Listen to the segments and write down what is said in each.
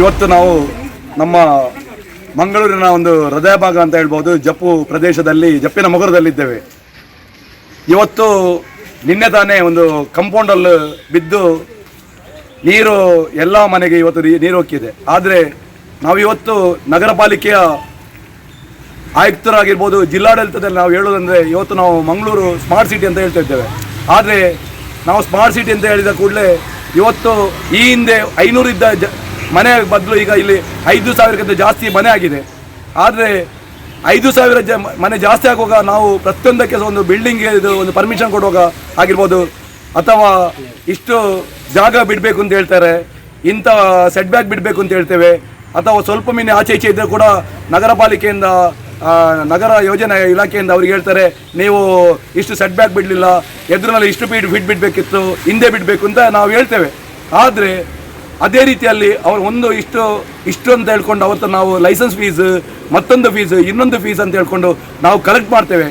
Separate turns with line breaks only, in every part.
ಇವತ್ತು ನಾವು ನಮ್ಮ ಮಂಗಳೂರಿನ ಒಂದು ಹೃದಯ ಭಾಗ ಅಂತ ಹೇಳ್ಬೋದು, ಜಪ್ಪು ಪ್ರದೇಶದಲ್ಲಿ, ಜಪ್ಪಿನ ಮೊಗರದಲ್ಲಿದ್ದೇವೆ. ಇವತ್ತು ನಿನ್ನೆ ತಾನೇ ಒಂದು ಕಂಪೌಂಡಲ್ಲಿ ಬಿದ್ದು ನೀರು ಎಲ್ಲ ಮನೆಗೆ ಇವತ್ತು ನೀರು ಹೋಗಿದೆ ಆದರೆ ನಾವು ಇವತ್ತು ನಗರ ಪಾಲಿಕೆಯ ಆಯುಕ್ತರಾಗಿರ್ಬೋದು, ಜಿಲ್ಲಾಡಳಿತದಲ್ಲಿ ನಾವು ಹೇಳೋದಂದರೆ ಇವತ್ತು ನಾವು ಮಂಗಳೂರು ಸ್ಮಾರ್ಟ್ ಸಿಟಿ ಅಂತ ಹೇಳ್ತಾ ಇದ್ದೇವೆ. ಆದರೆ ನಾವು ಸ್ಮಾರ್ಟ್ ಸಿಟಿ ಅಂತ ಹೇಳಿದ ಕೂಡಲೇ ಇವತ್ತು ಈ ಹಿಂದೆ ಐನೂರಿದ್ದ ಜ ಮನೆ ಬದಲು ಈಗ ಇಲ್ಲಿ ಐದು ಸಾವಿರಕ್ಕಿಂತ ಜಾಸ್ತಿ ಮನೆ ಆಗಿದೆ. ಆದರೆ ಐದು ಸಾವಿರ ಜ ಮನೆ ಜಾಸ್ತಿ ಆಗುವಾಗ ನಾವು ಪ್ರತಿಯೊಂದಕ್ಕೆ ಸಹ ಒಂದು ಬಿಲ್ಡಿಂಗ್ಗೆ ಇದು ಒಂದು ಪರ್ಮಿಷನ್ ಕೊಡುವಾಗ ಆಗಿರ್ಬೋದು. ಅಥವಾ ಇಷ್ಟು ಜಾಗ ಬಿಡಬೇಕು ಅಂತ ಹೇಳ್ತಾರೆ, ಇಂಥ ಸೆಟ್ ಬ್ಯಾಕ್ ಬಿಡಬೇಕು ಅಂತ ಹೇಳ್ತೇವೆ. ಅಥವಾ ಸ್ವಲ್ಪ ಮಿನಿ ಆಚೆ ಈಚೆ ಇದ್ದರೂ ಕೂಡ ನಗರ ಪಾಲಿಕೆಯಿಂದ ನಗರ ಯೋಜನೆ ಇಲಾಖೆಯಿಂದ ಅವ್ರಿಗೆ ಹೇಳ್ತಾರೆ, ನೀವು ಇಷ್ಟು ಸೆಟ್ ಬ್ಯಾಕ್ ಬಿಡಲಿಲ್ಲ, ಎದುರಿನಲ್ಲಿ ಇಷ್ಟು ಫೀಟ್ ಫಿಟ್ ಬಿಡಬೇಕಿತ್ತು, ಹಿಂದೆ ಬಿಡಬೇಕು ಅಂತ ನಾವು ಹೇಳ್ತೇವೆ. ಆದರೆ ಅದೇ ರೀತಿಯಲ್ಲಿ ಅವರು ಒಂದು ಇಷ್ಟು ಇಷ್ಟು ಅಂತ ಹೇಳ್ಕೊಂಡು ಅವತ್ತು ನಾವು ಲೈಸೆನ್ಸ್ ಫೀಸ್ ಮತ್ತೊಂದು ಫೀಸ್ ಇನ್ನೊಂದು ಫೀಸ್ ಅಂತ ಹೇಳ್ಕೊಂಡು ನಾವು ಕಲೆಕ್ಟ್ ಮಾಡ್ತೇವೆ.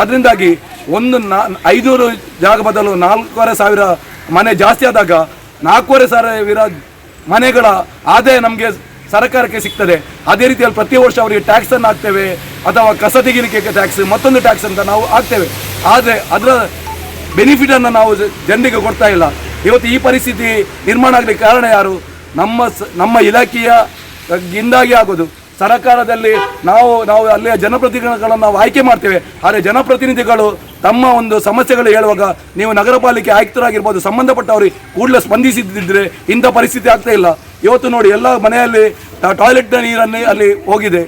ಅದರಿಂದಾಗಿ ಒಂದು ನಾ, ಐನೂರು ಜಾಗ ಬದಲು ನಾಲ್ಕೂವರೆ ಸಾವಿರ ಮನೆ ಜಾಸ್ತಿ ಆದಾಗ ನಾಲ್ಕೂವರೆ ಸಾವಿರ ಮನೆಗಳ ಆದಾಯ ನಮಗೆ ಸರ್ಕಾರಕ್ಕೆ ಸಿಗ್ತದೆ. ಅದೇ ರೀತಿಯಲ್ಲಿ ಪ್ರತಿ ವರ್ಷ ಅವರಿಗೆ ಟ್ಯಾಕ್ಸನ್ನು ಹಾಕ್ತೇವೆ ಅಥವಾ ಕಸ ತೆಗಿಲಿಕ್ಕೆ ಟ್ಯಾಕ್ಸ್ ಮತ್ತೊಂದು ಟ್ಯಾಕ್ಸ್ ಅಂತ ನಾವು ಹಾಕ್ತೇವೆ. ಆದರೆ ಅದರ ಬೆನಿಫಿಟನ್ನು ನಾವು ಜನರಿಗೆ ಕೊಡ್ತಾ ಇಲ್ಲ. ಇವತ್ತು ಈ ಪರಿಸ್ಥಿತಿ ನಿರ್ಮಾಣ ಆಗಲಿಕ್ಕೆ ಕಾರಣ ಯಾರು? ನಮ್ಮ ನಮ್ಮ ಇಲಾಖೆಯ ಗಿಂದಾಗಿ ಆಗೋದು. ಸರಕಾರದಲ್ಲಿ ನಾವು ನಾವು ಅಲ್ಲಿಯ ಜನಪ್ರತಿನಿಧಿಗಳನ್ನು ನಾವು ಆಯ್ಕೆ ಮಾಡ್ತೇವೆ. ಆದರೆ ಜನಪ್ರತಿನಿಧಿಗಳು ತಮ್ಮ ಒಂದು ಸಮಸ್ಯೆಗಳು ಹೇಳುವಾಗ ನೀವು ನಗರ ಪಾಲಿಕೆ ಆಯುಕ್ತರಾಗಿರ್ಬೋದು, ಸಂಬಂಧಪಟ್ಟವರಿಗೆ ಕೂಡಲೇ ಸ್ಪಂದಿಸಿದ್ದಿದ್ರೆ ಇಂಥ ಪರಿಸ್ಥಿತಿ ಆಗ್ತಾ ಇಲ್ಲ. ಇವತ್ತು ನೋಡಿ ಎಲ್ಲ ಮನೆಯಲ್ಲಿ ಟಾಯ್ಲೆಟ್ನ ನೀರನ್ನೇ ಅಲ್ಲಿ ಹೋಗಿದೆ.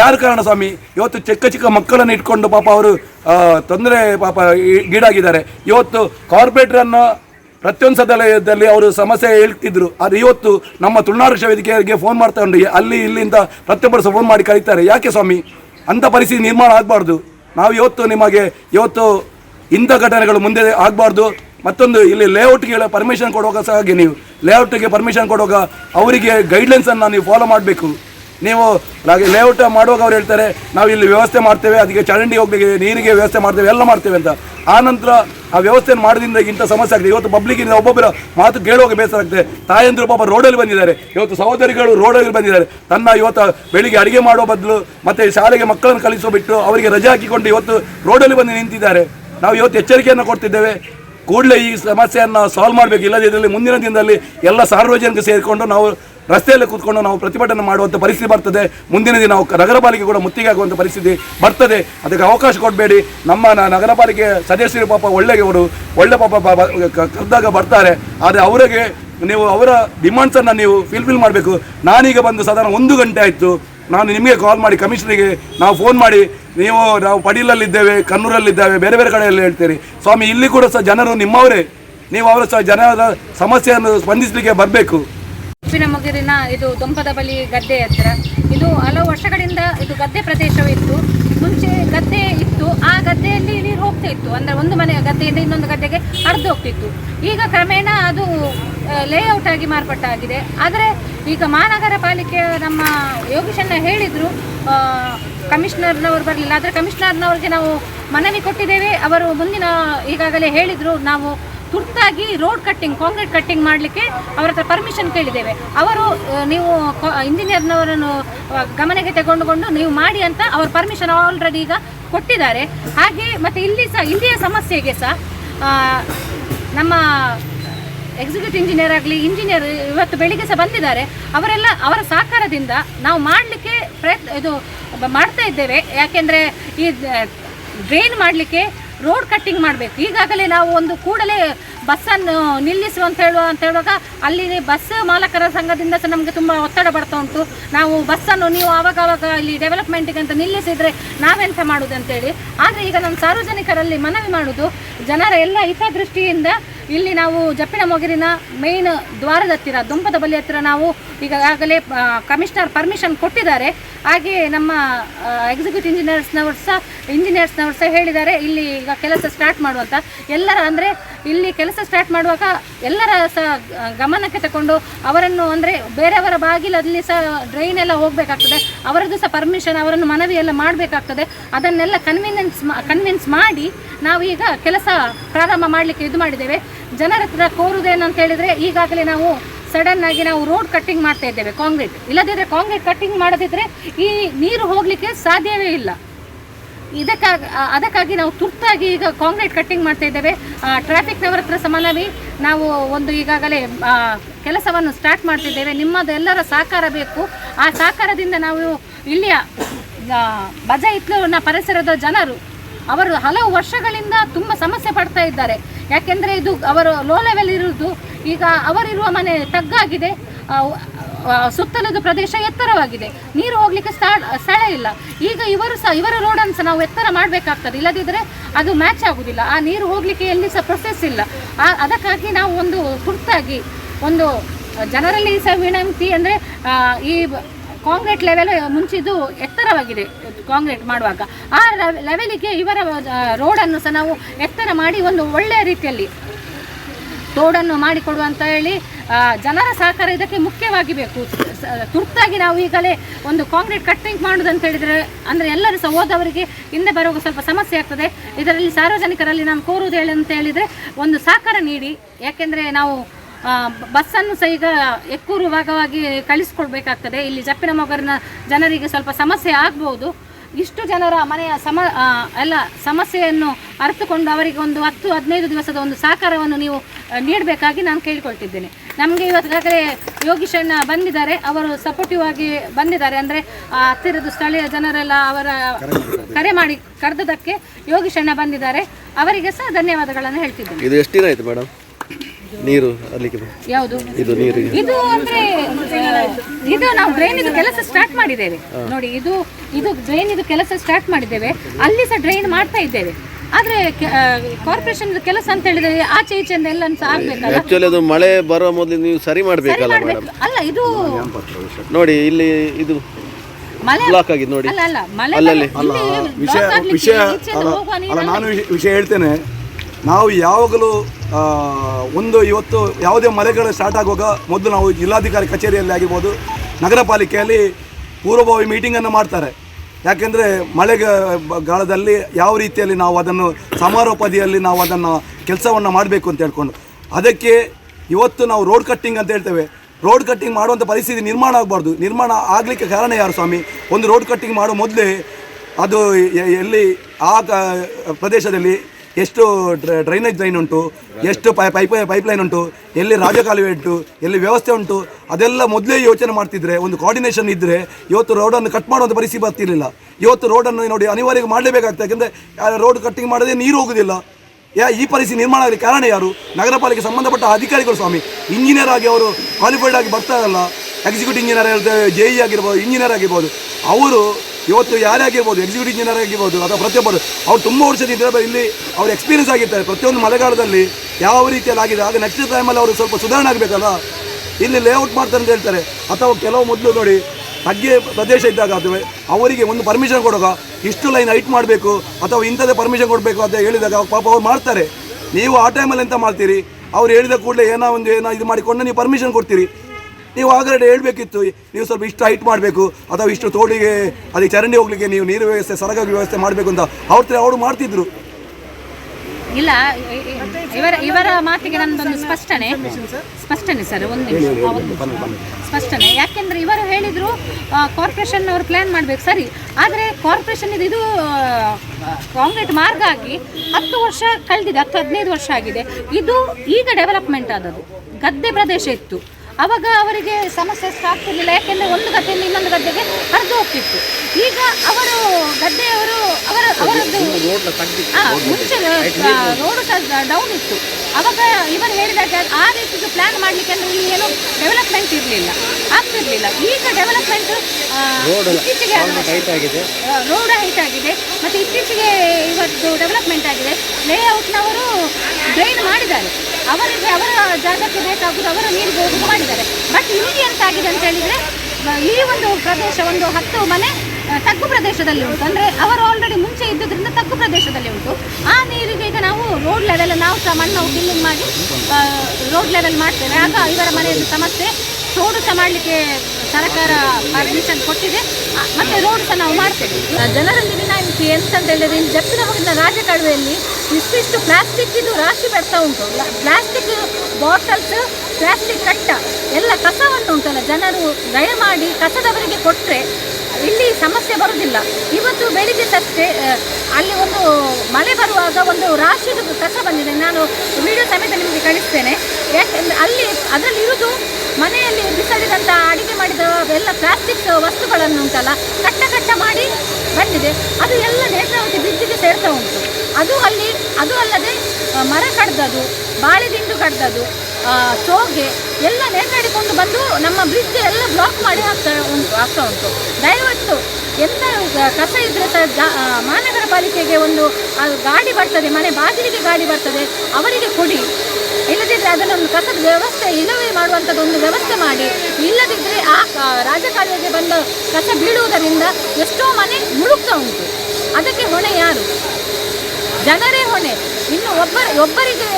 ಯಾರ ಕಾರಣ ಸ್ವಾಮಿ? ಇವತ್ತು ಚಿಕ್ಕ ಚಿಕ್ಕ ಮಕ್ಕಳನ್ನು ಇಟ್ಕೊಂಡು ಪಾಪ ಅವರು ತೊಂದರೆ ಪಾಪ ಗೀಡಾಗಿದ್ದಾರೆ ಇವತ್ತು ಕಾರ್ಪೊರೇಟರನ್ನು ಪ್ರತಿಯೊಂದು ಸದಲಯದಲ್ಲಿ ಅವರು ಸಮಸ್ಯೆ ಹೇಳ್ತಿದ್ರು. ಆದರೆ ಇವತ್ತು ನಮ್ಮ ತುಳುನಾಡು ವೇದಿಕೆಗೆ ಫೋನ್ ಮಾಡ್ತಾ ಉಂಟು ಅಲ್ಲಿ ಇಲ್ಲಿಂದ ಪ್ರತಿಯೊಬ್ಬರು ಫೋನ್ ಮಾಡಿ ಕರೀತಾರೆ. ಯಾಕೆ ಸ್ವಾಮಿ? ಅಂಥ ಪರಿಸ್ಥಿತಿ ನಿರ್ಮಾಣ ಆಗಬಾರ್ದು. ನಾವು ಇವತ್ತು ನಿಮಗೆ ಇವತ್ತು ಇಂಥ ಘಟನೆಗಳು ಮುಂದೆ ಆಗಬಾರ್ದು. ಮತ್ತೊಂದು ಇಲ್ಲಿ ಲೇಔಟ್ಗೆ ಪರ್ಮಿಷನ್ ಕೊಡುವಾಗ ಸಹ ಹಾಗೆ ನೀವು. ಲೇಔಟ್ಗೆ ಪರ್ಮಿಷನ್ ಕೊಡುವಾಗ ಅವರಿಗೆ ಗೈಡ್ಲೈನ್ಸನ್ನು ನೀವು ಫಾಲೋ ಮಾಡಬೇಕು. ನೀವು ಲೇಔಟ್ ಮಾಡುವಾಗ ಅವ್ರು ಹೇಳ್ತಾರೆ, ನಾವು ಇಲ್ಲಿ ವ್ಯವಸ್ಥೆ ಮಾಡ್ತೇವೆ, ಅದಕ್ಕೆ ಚರಂಡಿ ಹೋಗ್ಲಿಕ್ಕೆ, ನೀರಿಗೆ ವ್ಯವಸ್ಥೆ ಮಾಡ್ತೇವೆ, ಎಲ್ಲ ಮಾಡ್ತೇವೆ ಅಂತ. ಆ ನಂತರ ಆ ವ್ಯವಸ್ಥೆಯನ್ನು ಮಾಡೋದ್ರಿಂದ ಇಂಥ ಸಮಸ್ಯೆ ಆಗ್ತದೆ. ಇವತ್ತು ಪಬ್ಲಿಕ್ಕಿಂದ ಒಬ್ಬೊಬ್ಬರ ಮಾತು ಕೇಳುವಾಗ ಬೇಸರ ಆಗ್ತದೆ ತಾಯಂದಿರು ಪಾಪ ರೋಡಲ್ಲಿ ಬಂದಿದ್ದಾರೆ. ಇವತ್ತು ಸಹೋದರಿಗಳು ರೋಡಲ್ಲಿ ಬಂದಿದ್ದಾರೆ. ತನ್ನ ಇವತ್ತು ಬೆಳಿಗ್ಗೆ ಅಡುಗೆ ಮಾಡೋ ಬದಲು, ಮತ್ತು ಶಾಲೆಗೆ ಮಕ್ಕಳನ್ನು ಕಳಿಸೋ ಬಿಟ್ಟು ಅವರಿಗೆ ರಜೆ ಹಾಕಿಕೊಂಡು ಇವತ್ತು ರೋಡಲ್ಲಿ ಬಂದು ನಿಂತಿದ್ದಾರೆ. ನಾವು ಇವತ್ತು ಎಚ್ಚರಿಕೆಯನ್ನು ಕೊಡ್ತಿದ್ದೇವೆ. ಕೂಡಲೇ ಈ ಸಮಸ್ಯೆಯನ್ನು ಸಾಲ್ವ್ ಮಾಡಬೇಕು. ಇಲ್ಲದಿದ್ದಲ್ಲಿ ಮುಂದಿನ ದಿನದಲ್ಲಿ ಎಲ್ಲ ಸಾರ್ವಜನಿಕ ಸೇರಿಕೊಂಡು ನಾವು ರಸ್ತೆಯಲ್ಲಿ ಕೂತ್ಕೊಂಡು ನಾವು ಪ್ರತಿಭಟನೆ ಮಾಡುವಂಥ ಪರಿಸ್ಥಿತಿ ಬರ್ತದೆ. ಮುಂದಿನ ದಿನ ನಗರ ಪಾಲಿಕೆ ಕೂಡ ಮುತ್ತಿಗೆ ಆಗುವಂಥ ಪರಿಸ್ಥಿತಿ ಬರ್ತದೆ. ಅದಕ್ಕೆ ಅವಕಾಶ ಕೊಡಬೇಡಿ. ನಮ್ಮ ನಗರ ಪಾಲಿಕೆ ಸದಸ್ಯರು ಪಾಪ ಒಳ್ಳೆಯವರು, ಒಳ್ಳೆ ಪಾಪ ಕರೆದಾಗ ಬರ್ತಾರೆ. ಆದರೆ ಅವರಿಗೆ ನೀವು ಅವರ ಡಿಮಾಂಡ್ಸನ್ನು ನೀವು ಫಿಲ್ಫಿಲ್ ಮಾಡಬೇಕು. ನಾನೀಗ ಬಂದು ಸಾಧಾರಣ ಒಂದು ಗಂಟೆ ಆಯಿತು. ನಾನು ನಿಮಗೆ ಕಾಲ್ ಮಾಡಿ, ಕಮಿಷನರಿಗೆ ನಾವು ಫೋನ್ ಮಾಡಿ, ನೀವು ನಾವು ಪಡೀಲಲ್ಲಿದ್ದೇವೆ ಕಣ್ಣೂರಲ್ಲಿದ್ದೇವೆ, ಬೇರೆ ಬೇರೆ ಕಡೆಯಲ್ಲಿ ಹೇಳ್ತೀರಿ. ಸ್ವಾಮಿ, ಇಲ್ಲಿ ಕೂಡ ಸಹ ಜನರು ನಿಮ್ಮವರೇ. ನೀವು ಅವರ ಸಹ ಜನರ ಸಮಸ್ಯೆಯನ್ನು ಸ್ಪಂದಿಸಲಿಕ್ಕೆ ಬರಬೇಕು.
ಉಪ್ಪಿನ ಮೊಗರಿನ ಇದು ದೊಂಪದ ಬಳಿ ಗದ್ದೆ ಹತ್ರ. ಇದು ಹಲವು ವರ್ಷಗಳಿಂದ ಇದು ಗದ್ದೆ ಪ್ರದೇಶವಿತ್ತು ಮುಂಚೆ ಗದ್ದೆ ಇತ್ತು. ಆ ಗದ್ದೆಯಲ್ಲಿ ನೀರು ಹೋಗ್ತಾ ಇತ್ತು. ಅಂದರೆ ಒಂದು ಮನೆ, ಗದ್ದೆಯಿಂದ ಇನ್ನೊಂದು ಗದ್ದೆಗೆ ಹರಿದು ಹೋಗ್ತಿತ್ತು. ಈಗ ಕ್ರಮೇಣ ಅದು ಲೇಔಟ್ ಆಗಿ ಮಾರ್ಪಟ್ಟಾಗಿದೆ. ಆದರೆ ಈಗ ಮಹಾನಗರ ಪಾಲಿಕೆ ನಮ್ಮ ಯೋಗೀಶಣ್ಣ ಹೇಳಿದರು ಕಮಿಷನರ್ನವರು ಬರಲಿಲ್ಲ. ಆದರೆ ಕಮಿಷನರ್ನವ್ರಿಗೆ ನಾವು ಮನವಿ ಕೊಟ್ಟಿದ್ದೇವೆ. ಅವರು ಮುಂದಿನ ಈಗಾಗಲೇ ಹೇಳಿದರು, ನಾವು ತುರ್ತಾಗಿ ರೋಡ್ ಕಟ್ಟಿಂಗ್, ಕಾಂಕ್ರೀಟ್ ಕಟ್ಟಿಂಗ್ ಮಾಡಲಿಕ್ಕೆ ಅವರ ಹತ್ರ ಪರ್ಮಿಷನ್ ಕೇಳಿದ್ದೇವೆ. ಅವರು ನೀವು ಇಂಜಿನಿಯರ್ನವರನ್ನು ಗಮನಕ್ಕೆ ತಗೊಂಡುಕೊಂಡು ನೀವು ಮಾಡಿ ಅಂತ ಅವ್ರ ಪರ್ಮಿಷನ್ ಆಲ್ರೆಡಿ ಈಗ ಕೊಟ್ಟಿದ್ದಾರೆ. ಹಾಗೆ ಮತ್ತು ಇಲ್ಲಿ ಸಹ, ಇಲ್ಲಿಯ ಸಮಸ್ಯೆಗೆ ಸಹ ನಮ್ಮ ಎಕ್ಸಿಕ್ಯೂಟಿವ್ ಇಂಜಿನಿಯರ್ ಆಗಲಿ ಇಂಜಿನಿಯರ್ ಇವತ್ತು ಬೆಳಿಗ್ಗೆ ಸಹ ಬಂದಿದ್ದಾರೆ. ಅವರೆಲ್ಲ ಅವರ ಸಹಕಾರದಿಂದ ನಾವು ಮಾಡಲಿಕ್ಕೆ ಪ್ರಯತ್ನ, ಇದು ಮಾಡ್ತಾ ಇದ್ದೇವೆ. ಯಾಕೆಂದರೆ ಈ ಡ್ರೈನ್ ಮಾಡಲಿಕ್ಕೆ ರೋಡ್ ಕಟ್ಟಿಂಗ್ ಮಾಡಬೇಕು. ಈಗಾಗಲೇ ನಾವು ಒಂದು ಕೂಡಲೇ ಬಸ್ಸನ್ನು ನಿಲ್ಲಿಸು ಅಂತ ಹೇಳುವ ಅಂತ ಹೇಳುವಾಗ ಅಲ್ಲಿ ಬಸ್ ಮಾಲಕರ ಸಂಘದಿಂದ ಸಹ ನಮಗೆ ತುಂಬ ಒತ್ತಡ ಬರ್ತಾ ಉಂಟು. ನಾವು ಬಸ್ಸನ್ನು ನೀವು ಆವಾಗ ಆವಾಗ ಇಲ್ಲಿ ಡೆವಲಪ್ಮೆಂಟಿಗೆ ಅಂತ ನಿಲ್ಲಿಸಿದರೆ ನಾವೆಂತ ಮಾಡೋದು ಅಂತೇಳಿ ಆದರೆ ಈಗ ನಮ್ಮ ಸಾರ್ವಜನಿಕರಲ್ಲಿ ಮನವಿ ಮಾಡೋದು, ಜನರ ಎಲ್ಲ ಹಿತದೃಷ್ಟಿಯಿಂದ ಇಲ್ಲಿ ನಾವು ಜಪ್ಪಿನ ಮೊಗಿರಿನ ಮೇನ್ ದ್ವಾರದ ಹತ್ತಿರ ದುಂಬದ ಬಲಿ ಹತ್ತಿರ ನಾವು ಈಗಾಗಲೇ ಕಮಿಷನರ್ ಪರ್ಮಿಷನ್ ಕೊಟ್ಟಿದ್ದಾರೆ. ಹಾಗೆ ನಮ್ಮ ಎಕ್ಸಿಕ್ಯೂಟಿವ್ ಇಂಜಿನಿಯರ್ಸ್ನವರು ಸಹ ಇಂಜಿನಿಯರ್ಸ್ನವರು ಸಹ ಹೇಳಿದ್ದಾರೆ, ಇಲ್ಲಿ ಈಗ ಕೆಲಸ ಸ್ಟಾರ್ಟ್ ಮಾಡುವಂಥ ಎಲ್ಲರ ಅಂದರೆ, ಇಲ್ಲಿ ಕೆಲಸ ಸ್ಟಾರ್ಟ್ ಮಾಡುವಾಗ ಎಲ್ಲರ ಸಹ ಗಮನಕ್ಕೆ ತಗೊಂಡು ಅವರನ್ನು ಅಂದರೆ ಬೇರೆಯವರ ಬಾಗಿಲಲ್ಲಿ ಸಹ ಡ್ರೈನ್ ಎಲ್ಲ ಹೋಗಬೇಕಾಗ್ತದೆ. ಅವರದ್ದು ಸಹ ಪರ್ಮಿಷನ್ ಅವರನ್ನು ಮನವಿ ಎಲ್ಲ ಮಾಡಬೇಕಾಗ್ತದೆ. ಅದನ್ನೆಲ್ಲ ಕನ್ವಿನೆನ್ಸ್ ಕನ್ವಿನ್ಸ್ ಮಾಡಿ ನಾವು ಈಗ ಕೆಲಸ ಪ್ರಾರಂಭ ಮಾಡಲಿಕ್ಕೆ ಇದು ಮಾಡಿದ್ದೇವೆ. ಜನರ ಹತ್ರ ಕೋರುದೇನಂತ ಹೇಳಿದರೆ ಈಗಾಗಲೇ ನಾವು ಸಡನ್ ಆಗಿ ನಾವು ರೋಡ್ ಕಟ್ಟಿಂಗ್ ಮಾಡ್ತಾ ಇದ್ದೇವೆ, ಕಾಂಕ್ರೀಟ್. ಇಲ್ಲದಿದ್ದರೆ ಕಾಂಕ್ರೀಟ್ ಕಟ್ಟಿಂಗ್ ಮಾಡದಿದ್ದರೆ ಈ ನೀರು ಹೋಗಲಿಕ್ಕೆ ಸಾಧ್ಯವೇ ಇಲ್ಲ. ಇದಕ್ಕಾಗಿ ಅದಕ್ಕಾಗಿ ನಾವು ತುರ್ತಾಗಿ ಈಗ ಕಾಂಕ್ರೀಟ್ ಕಟ್ಟಿಂಗ್ ಮಾಡ್ತಾ ಇದ್ದೇವೆ. ಟ್ರಾಫಿಕ್ನವರ ಹತ್ರ ಸಹ ನಾವು ಒಂದು ಈಗಾಗಲೇ ಕೆಲಸವನ್ನು ಸ್ಟಾರ್ಟ್ ಮಾಡ್ತಿದ್ದೇವೆ ನಿಮ್ಮದು ಎಲ್ಲರ ಸಹಕಾರ ಬೇಕು. ಆ ಸಹಕಾರದಿಂದ ನಾವು ಇಲ್ಲಿಯ ಬಜಾ ಇತ್ಲೂರಿನ ಪರಿಸರದ ಜನರು ಅವರು ಹಲವು ವರ್ಷಗಳಿಂದ ತುಂಬ ಸಮಸ್ಯೆ ಪಡ್ತಾ ಇದ್ದಾರೆ. ಯಾಕೆಂದರೆ ಇದು ಅವರು ಲೋ ಲೆವೆಲ್ ಇರುವುದು. ಈಗ ಅವರಿರುವ ಮನೆ ತಗ್ಗಾಗಿದೆ. ಸುತ್ತಲದ ಪ್ರದೇಶ ಎತ್ತರವಾಗಿದೆ. ನೀರು ಹೋಗ್ಲಿಕ್ಕೆ ಸ್ಥಳ ಸ್ಥಳ ಇಲ್ಲ. ಈಗ ಇವರು ಸಹ, ಇವರ ರೋಡನ್ನು ಸಹ ನಾವು ಎತ್ತರ ಮಾಡಬೇಕಾಗ್ತದೆ. ಇಲ್ಲದಿದ್ದರೆ ಅದು ಮ್ಯಾಚ್ ಆಗುವುದಿಲ್ಲ. ಆ ನೀರು ಹೋಗಲಿಕ್ಕೆ ಎಲ್ಲಿ ಸಹ ಪ್ರೊಸೆಸ್ ಇಲ್ಲ. ಅದಕ್ಕಾಗಿ ನಾವು ಒಂದು ತುರ್ತಾಗಿ ಒಂದು ಜನರಲ್ಲಿ ಸಹ ವಿನಂತಿ ಅಂದರೆ ಈ ಕಾಂಕ್ರೀಟ್ ಲೆವೆಲ್ ಮುಂಚಿದ್ದು ಎತ್ತರವಾಗಿದೆ, ಕಾಂಕ್ರೀಟ್ ಮಾಡುವಾಗ. ಆ ಲೆವೆಲಿಗೆ ಇವರ ರೋಡನ್ನು ಸಹ ನಾವು ಎತ್ತರ ಮಾಡಿ ಒಂದು ಒಳ್ಳೆಯ ರೀತಿಯಲ್ಲಿ ತೋಡನ್ನು ಮಾಡಿಕೊಡುವ ಅಂತ ಹೇಳಿ ಜನರ ಸಹಕಾರ ಇದಕ್ಕೆ ಮುಖ್ಯವಾಗಿ ಬೇಕು. ತುರ್ತಾಗಿ ನಾವು ಈಗಲೇ ಒಂದು ಕಾಂಕ್ರೀಟ್ ಕಟ್ಟಿಂಗ್ ಮಾಡೋದಂತ ಹೇಳಿದರೆ, ಅಂದರೆ ಎಲ್ಲರೂ ಸಹ ಹೋದವರಿಗೆ ಹಿಂದೆ ಬರುವಾಗ ಸ್ವಲ್ಪ ಸಮಸ್ಯೆ ಆಗ್ತದೆ. ಇದರಲ್ಲಿ ಸಾರ್ವಜನಿಕರಲ್ಲಿ ನಾನು ಕೋರುವುದು ಅಂತ ಹೇಳಿದರೆ, ಒಂದು ಸಹಕಾರ ನೀಡಿ, ಯಾಕೆಂದರೆ ನಾವು ಬಸ್ಸನ್ನು ಸಹ ಈಗ ಎಕ್ಕೂರು ಭಾಗವಾಗಿ ಕಳಿಸ್ಕೊಡ್ಬೇಕಾಗ್ತದೆ. ಇಲ್ಲಿ ಜಪ್ಪಿನ ಮೊಗರಿನ ಜನರಿಗೆ ಸ್ವಲ್ಪ ಸಮಸ್ಯೆ ಆಗ್ಬೋದು. ಇಷ್ಟು ಜನರ ಮನೆಯ ಸಮ ಎಲ್ಲ ಸಮಸ್ಯೆಯನ್ನು ಅರ್ಥಕೊಂಡು ಅವರಿಗೆ ಒಂದು ಹತ್ತು, ಹದಿನೈದು ದಿವಸದ ಒಂದು ಸಹಕಾರವನ್ನು ನೀವು ನೀಡಬೇಕಾಗಿ ನಾನು ಕೇಳಿಕೊಳ್ತಿದ್ದೇನೆ. ನಮಗೆ ಇವತ್ತಾಗಲೇ ಯೋಗೀಶಣ್ಣ ಬಂದಿದ್ದಾರೆ. ಅವರು ಸಪೋರ್ಟಿವ್ ಆಗಿ ಬಂದಿದ್ದಾರೆ. ಅಂದರೆ ಹತ್ತಿರದ ಸ್ಥಳೀಯ ಜನರೆಲ್ಲ ಅವರ ಕರೆ ಮಾಡಿ ಕರೆದದಕ್ಕೆ ಯೋಗೀಶಣ್ಣ ಬಂದಿದ್ದಾರೆ. ಅವರಿಗೆ ಸಹ ಧನ್ಯವಾದಗಳನ್ನು ಹೇಳ್ತಿದ್ದೇನೆ.
ಇದು ಎಷ್ಟು ದಿನ ಆಯ್ತು ಮೇಡಮ್? ನೀರು ಅಲ್ಲಿಗೆ
ಯಾವುದು?
ಇದು ನೀರು
ಇದು ಅಂದ್ರೆ ಇದು ನಾವು ಡ್ರೈನ್ ಇದು ಕೆಲಸ ಸ್ಟಾರ್ಟ್ ಮಾಡಿದ್ದೇವೆ. ನೋಡಿ ಇದು ಇದು ಡ್ರೈನ್ ಇದು ಕೆಲಸ ಸ್ಟಾರ್ಟ್ ಮಾಡಿದ್ದೇವೆ. ಅಲ್ಲಿ ಸಹ ಡ್ರೈನ್ ಮಾಡ್ತಾ ಇದ್ದೇವೆ. ಆದ್ರೆ ಕಾರ್ಪೊರೇಷನ್ ಕೆಲಸ ಅಂತ ಹೇಳಿದ್ರೆ ಆಚೆ ಈಚೆ ಎಲ್ಲ ಆಗ್ಬೇಕಲ್ಲ?
ಆಕ್ಚುಲಿ ಅದು ಮಳೆ ಬರುವ ಮೊದಲು ನೀವು ಸರಿ ಮಾಡಬೇಕಲ್ಲ ಮೇಡಮ್
ಅಲ್ಲ ಇದು
ನೋಡಿ ಇಲ್ಲಿ ಇದು
ಮಳೆ
ಬ್ಲಾಕ್ ಆಗಿದೆ ನೋಡಿ.
ಅಲ್ಲ ಅಲ್ಲ ಮಳೆ
ಅಲ್ಲಲ್ಲಿ.
ವಿಷಯ ವಿಷಯ ಅಲ್ಲ
ಹೋಗುವ
ಅಲ್ಲ ನಾನು ವಿಷಯ- ವಿಷಯ ಹೇಳ್ತೇನೆ. ನಾವು ಯಾವಾಗಲೂ ಒಂದು ಇವತ್ತು ಯಾವುದೇ ಮಳೆಗಳು ಸ್ಟಾರ್ಟ್ ಆಗುವಾಗ ಮೊದಲು ನಾವು ಜಿಲ್ಲಾಧಿಕಾರಿ ಕಚೇರಿಯಲ್ಲಿ ಆಗಿರ್ಬೋದು, ನಗರ ಪಾಲಿಕೆಯಲ್ಲಿ ಪೂರ್ವಭಾವಿ ಮೀಟಿಂಗನ್ನು ಮಾಡ್ತಾರೆ. ಯಾಕೆಂದರೆ ಮಳೆಗಾಲದಲ್ಲಿ ಯಾವ ರೀತಿಯಲ್ಲಿ ನಾವು ಅದನ್ನು ಸಮಾರೋಪದಿಯಲ್ಲಿ ನಾವು ಅದನ್ನು ಕೆಲಸವನ್ನು ಮಾಡಬೇಕು ಅಂತ ಹೇಳ್ಕೊಂಡು. ಅದಕ್ಕೆ ಇವತ್ತು ನಾವು ರೋಡ್ ಕಟ್ಟಿಂಗ್ ಅಂತ ಹೇಳ್ತೇವೆ. ರೋಡ್ ಕಟ್ಟಿಂಗ್ ಮಾಡುವಂಥ ಪರಿಸ್ಥಿತಿ ನಿರ್ಮಾಣ ಆಗಬಾರ್ದು. ನಿರ್ಮಾಣ ಆಗಲಿಕ್ಕೆ ಕಾರಣ ಯಾರು ಸ್ವಾಮಿ? ಒಂದು ರೋಡ್ ಕಟ್ಟಿಂಗ್ ಮಾಡೋ ಮೊದಲೇ ಅದು ಎಲ್ಲಿ, ಆ ಪ್ರದೇಶದಲ್ಲಿ ಎಷ್ಟು ಡ್ರ- ಡ್ರೈನೇಜ್ ಲೈನ್ ಉಂಟು, ಎಷ್ಟು ಪೈಪ್ ಪೈಪ್ ಲೈನ್ ಉಂಟು, ಎಲ್ಲಿ ರಾಜಕಾಲುವೆ ಉಂಟು, ಎಲ್ಲಿ ವ್ಯವಸ್ಥೆ ಉಂಟು, ಅದೆಲ್ಲ ಮೊದಲೇ ಯೋಚನೆ ಮಾಡ್ತಿದ್ರೆ, ಒಂದು ಕೋಆರ್ಡಿನೇಷನ್ ಇದ್ದರೆ ಇವತ್ತು ರೋಡನ್ನು ಕಟ್ ಮಾಡುವಂಥ ಪರಿಸ್ಥಿತಿ ಬರ್ತಿರಲಿಲ್ಲ. ಇವತ್ತು ರೋಡನ್ನು ನೋಡಿ ಅನಿವಾರ್ಯ ಮಾಡಲೇಬೇಕಾಗ್ತದೆ, ಯಾಕೆಂದರೆ ರೋಡ್ ಕಟ್ಟಿಂಗ್ ಮಾಡದೆ ನೀರು ಹೋಗೋದಿಲ್ಲ. ಯಾ, ಈ ಪರಿಸ್ಥಿತಿ ನಿರ್ಮಾಣ ಆಗಲಿ ಕಾರಣ ಯಾರು? ನಗರ ಪಾಲಿಕೆ ಸಂಬಂಧಪಟ್ಟ ಅಧಿಕಾರಿಗಳು ಸ್ವಾಮಿ. ಇಂಜಿನಿಯರ್ ಆಗಿ ಅವರು ಕ್ವಾಲಿಫೈಡ್ ಆಗಿ ಬರ್ತಾರಲ್ಲ ಎಕ್ಸಿಕ್ಯೂಟಿವ್ ಇಂಜಿನಿಯರ್ ಜೆ ಇ ಆಗಿರ್ಬೋದು ಇಂಜಿನಿಯರ್ ಆಗಿರ್ಬೋದು. ಅವರು ಇವತ್ತು ಯಾರೇ ಆಗಿರ್ಬೋದು ಎಕ್ಸಿಕ್ಯೂಟಿವ್ ಇಂಜಿನಿಯರ್ ಆಗಿರ್ಬೋದು, ಅಥವಾ ಪ್ರತಿಯೊಬ್ಬರು, ಅವ್ರು ತುಂಬ ವರ್ಷದಿಂದ ಇಲ್ಲಿ ಅವ್ರು ಎಕ್ಸ್ಪೀರಿಯನ್ಸ್ ಆಗಿರ್ತಾರೆ. ಪ್ರತಿಯೊಂದು ಮಳೆಗಾಲದಲ್ಲಿ ಯಾವ ರೀತಿಯಲ್ಲಿ ಆಗಿದೆ, ಆಗ ನೆಕ್ಸ್ಟ್ ಟೈಮಲ್ಲಿ ಅವರು ಸ್ವಲ್ಪ ಸುಧಾರಣೆ ಆಗಬೇಕಲ್ಲ ಇಲ್ಲಿ ಲೇಔಟ್ ಮಾಡ್ತಾರೆ ಅಂತ ಹೇಳ್ತಾರೆ. ಅಥವಾ ಕೆಲವು ಮೊದಲು ನೋಡಿ ತಗ್ಗೆ ಪ್ರದೇಶ ಇದ್ದಾಗ ಅಥವಾ ಅವರಿಗೆ ಒಂದು ಪರ್ಮಿಷನ್ ಕೊಡುವಾಗ ಇಷ್ಟು ಲೈನ್ ಹೈಟ್ ಮಾಡಬೇಕು, ಅಥವಾ ಇಂಥದ್ದೇ ಪರ್ಮಿಷನ್ ಕೊಡಬೇಕು ಅಂತ ಹೇಳಿದಾಗ ಪಾಪ ಅವ್ರು ಮಾಡ್ತಾರೆ. ನೀವು ಆ ಟೈಮಲ್ಲಿ ಎಂತ ಮಾಡ್ತೀರಿ? ಅವ್ರು ಹೇಳಿದ ಕೂಡಲೇ ಏನೋ ಒಂದು ಏನೋ ಇದು ಮಾಡಿಕೊಂಡು ನೀವು ಪರ್ಮಿಷನ್ ಕೊಡ್ತೀರಿ. ನೀವು ಆಗಲೇ ಹೇಳಬೇಕಿತ್ತು ನೀವು ಸ್ವಲ್ಪ ಇಷ್ಟು ಹೈಟ್ ಮಾಡಬೇಕು ಅಥವಾ ಇಷ್ಟು ತೋಡಿಗೆ ಅದಕ್ಕೆ ಚರಂಡಿ ಹೋಗ್ಲಿಕ್ಕೆ ನೀವು ನೀರು ವ್ಯವಸ್ಥೆ ಸರಗ ವ್ಯವಸ್ಥೆ ಮಾಡಬೇಕು ಅಂತ ಅವ್ರ ಅವರು ಮಾಡ್ತಿದ್ರು.
ಇಲ್ಲ ಇವರ ಇವರ ಮಾತಿಗೆ ನನ್ನದೊಂದು ಸ್ಪಷ್ಟನೆ. ಸ್ಪಷ್ಟನೆ ಸರ್ ಒಂದು. ಸ್ಪಷ್ಟನೆ. ಯಾಕೆಂದ್ರೆ ಇವರು ಹೇಳಿದ್ರು ಕಾರ್ಪೊರೇಷನ್ ಅವರು ಪ್ಲಾನ್ ಮಾಡ್ಬೇಕು ಸರಿ. ಆದರೆ ಕಾರ್ಪೊರೇಷನ್ ಇದು ಇದು ಕಾಂಕ್ರೀಟ್ ಮಾರ್ಗ ಆಗಿ ಹತ್ತು ವರ್ಷ ಕಳೆದಿದೆ ಹತ್ತು ಹದಿನೈದು ವರ್ಷ ಆಗಿದೆ. ಇದು ಈಗ ಡೆವಲಪ್ಮೆಂಟ್ ಆದದ್ದು. ಗದ್ದೆ ಪ್ರದೇಶ ಇತ್ತು. ಅವಾಗ ಅವರಿಗೆ ಸಮಸ್ಯೆ ಆಗ್ತಿರ್ಲಿಲ್ಲ ಯಾಕೆಂದರೆ ಒಂದು ಗದ್ದೆಯಿಂದ ಇನ್ನೊಂದು ಗದ್ದೆಗೆ ಹರಿದು ಹೋಗ್ತಿತ್ತು. ಈಗ ಅವರು ಗದ್ದೆಯವರು ಅವರ ಅವರದ್ದು ಮುಂಚೆ ರೋಡು ಸಹ ಡೌನ್ ಇತ್ತು. ಅವಾಗ ಇವರು ಹೇಳಿದಾಗ ಆ ರೀತಿದು ಪ್ಲಾನ್ ಮಾಡಲಿಕ್ಕೆ ಅಂದರೆ ಇಲ್ಲಿ ಏನು ಡೆವಲಪ್ಮೆಂಟ್ ಇರಲಿಲ್ಲ. ಆಗ್ತಿರ್ಲಿಲ್ಲ. ಈಗ ಡೆವಲಪ್ಮೆಂಟ್ ಇತ್ತೀಚೆಗೆ ರೋಡ್ ಹೈಟ್ ಆಗಿದೆ. ಮತ್ತೆ ಇತ್ತೀಚೆಗೆ ಇವತ್ತು ಡೆವಲಪ್ಮೆಂಟ್ ಆಗಿದೆ. ಲೇಔಟ್ನವರು ಡ್ರೈನ್ ಮಾಡಿದ್ದಾರೆ. ಅವರಿಗೆ ಅವರ ಜಾಗಕ್ಕೆ ಬೇಕಾಗುವುದು, ಅವರ ನೀರಿಗೆ ಹೋಗುದು ಮಾಡಿದ್ದಾರೆ. ಬಟ್ ಇಲ್ಲಿ ಎಂತಾಗಿದೆ ಅಂತ ಹೇಳಿದ್ರೆ ಈ ಒಂದು ಪ್ರದೇಶ, ಒಂದು ಹತ್ತು ಮನೆ ತಗ್ಗು ಪ್ರದೇಶದಲ್ಲಿ ಉಂಟು. ಅಂದರೆ ಅವರು ಆಲ್ರೆಡಿ ಮುಂಚೆ ಇದ್ದುದರಿಂದ ತಗ್ಗು ಪ್ರದೇಶದಲ್ಲಿ ಉಂಟು. ಆ ನೀರಿಗೆ ಈಗ ನಾವು ರೋಡ್ ಲೆವೆಲ್ ನಾವು ಸಹ ಮಣ್ಣು ಫಿಲ್ಲಿಂಗ್ ಮಾಡಿ ರೋಡ್ ಲೆವೆಲ್ ಮಾಡ್ತೇವೆ. ಆಗ ಇವರ ಮನೆಯಲ್ಲಿ ಸಮಸ್ಯೆ. ರೋಡು ಸಹ ಮಾಡಲಿಕ್ಕೆ ಸರ್ಕಾರ ಪರ್ಮಿಷನ್ ಕೊಟ್ಟಿದೆ. ಮತ್ತೆ ರೋಡ್ ಸಹ ನಾವು ಮಾಡ್ತೇವೆ. ಜನರಲ್ಲಿ ವಿನಾಯಿತಿ ಎಂತ ಅಂತ ಹೇಳಿದ್ರೆ ಇಲ್ಲಿ ಜಪ್ಪಿನ ಮುಗಿದ ರಾಜಕಾಲುವೆಯಲ್ಲಿ ಇಷ್ಟಿಷ್ಟು ಪ್ಲಾಸ್ಟಿಕ್ ಇದು ರಾಶಿ ಬರ್ತಾ ಉಂಟು. ಪ್ಲಾಸ್ಟಿಕ್ ಬಾಟಲ್ಸ್ ಪ್ಲಾಸ್ಟಿಕ್ ಕಟ್ಟ, ಎಲ್ಲ ಕಸವನ್ನು ಉಂಟಲ್ಲ ಜನರು ದಯಮಾಡಿ ಕಸದವರಿಗೆ ಕೊಟ್ಟರೆ ಇಲ್ಲಿ ಸಮಸ್ಯೆ ಬರುವುದಿಲ್ಲ. ಇವತ್ತು ಬೆಳಿಗ್ಗೆ ಸಷ್ಟೇ ಅಲ್ಲಿ ಒಂದು ಮಳೆ ಬರುವಾಗ ಒಂದು ರಾಶಿದು ಕಸ ಬಂದಿದೆ. ನಾನು ವಿಡಿಯೋ ಸಮೇತ ನಿಮಗೆ ಕಳಿಸ್ತೇನೆ. ಯಾಕೆಂದ್ರೆ ಅಲ್ಲಿ ಅದರಲ್ಲಿ ಇರುವುದು ಮನೆಯಲ್ಲಿ ಬಿಸಾಡಿದಂಥ ಅಡಿಗೆ ಮಾಡಿದ ಎಲ್ಲ ಪ್ಲಾಸ್ಟಿಕ್ ವಸ್ತುಗಳನ್ನು ಉಂಟಲ್ಲ, ಕಟ್ಟ ಕಟ್ಟ ಮಾಡಿ ಬಂದಿದೆ. ಅದು ಎಲ್ಲ ನೇತ್ರಾವತಿ ಬ್ರಿಡ್ಜಿಗೆ ಸೇರ್ತಾ ಉಂಟು. ಅದು ಅಲ್ಲಿ, ಅದು ಅಲ್ಲದೆ ಮರ ಕಡ್ದದು ಬಾಳೆ ದಿಂಡು ಕಡ್ದದು ಚೋಗೆ ಎಲ್ಲ ನೇತಾಡಿಕೊಂಡು ಬಂದು ನಮ್ಮ ಬ್ರಿಡ್ಜ್ ಎಲ್ಲ ಬ್ಲಾಕ್ ಮಾಡಿ ಹಾಕ್ತಾ ಉಂಟು ಆಗ್ತಾ ಉಂಟು. ದಯವಿಟ್ಟು ಗ- ಕಸ ಇದ್ರೆ ಸಹ ಮಹಾನಗರ ಪಾಲಿಕೆಗೆ ಒಂದು ಗಾಡಿ ಬರ್ತದೆ, ಮನೆ ಬಾಗಿಲಿಗೆ ಗಾಡಿ ಬರ್ತದೆ, ಅವರಿಗೆ ಕೊಡಿ. ಇಲ್ಲದಿದ್ದರೆ ಅದನ್ನೊಂದು ಕಸದ ವ್ಯವಸ್ಥೆ ಇಲ್ಲವೇ ಮಾಡುವಂಥದ್ದು ಒಂದು ವ್ಯವಸ್ಥೆ ಮಾಡಿ. ಇಲ್ಲದಿದ್ದರೆ ಆ ರಾಜಕಾಲುವೆಗೆ ಬಂದ ಕಸ ಬೀಳುವುದರಿಂದ ಎಷ್ಟೋ ಮನೆ ಮುಳುಗ್ತಾ ಉಂಟು. ಅದಕ್ಕೆ ಹೊಣೆ ಯಾರು? ಜನರೇ ಹೊಣೆ. ಇನ್ನು ಒಬ್ಬರ, ಒಬ್ಬರಿಗೆ,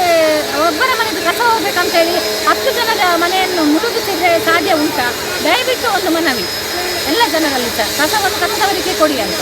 ಒಬ್ಬರ ಮನೆದು ಕಸ ಹೋಗ್ಬೇಕಂತೇಳಿ ಹತ್ತು ಜನರ ಮನೆಯನ್ನು ಮುಳುಗಿಸಿದ್ರೆ ಸಾಧ್ಯ ಉಂಟಾ? ದಯವಿಟ್ಟು ಒಂದು ಮನವಿ. ಎಲ್ಲ ಜನರಲ್ಲಿ ಸಹ ಕಸವನ್ನು, ಕಸದವರಿಗೆ ಕೊಡಿ ಅಂತ.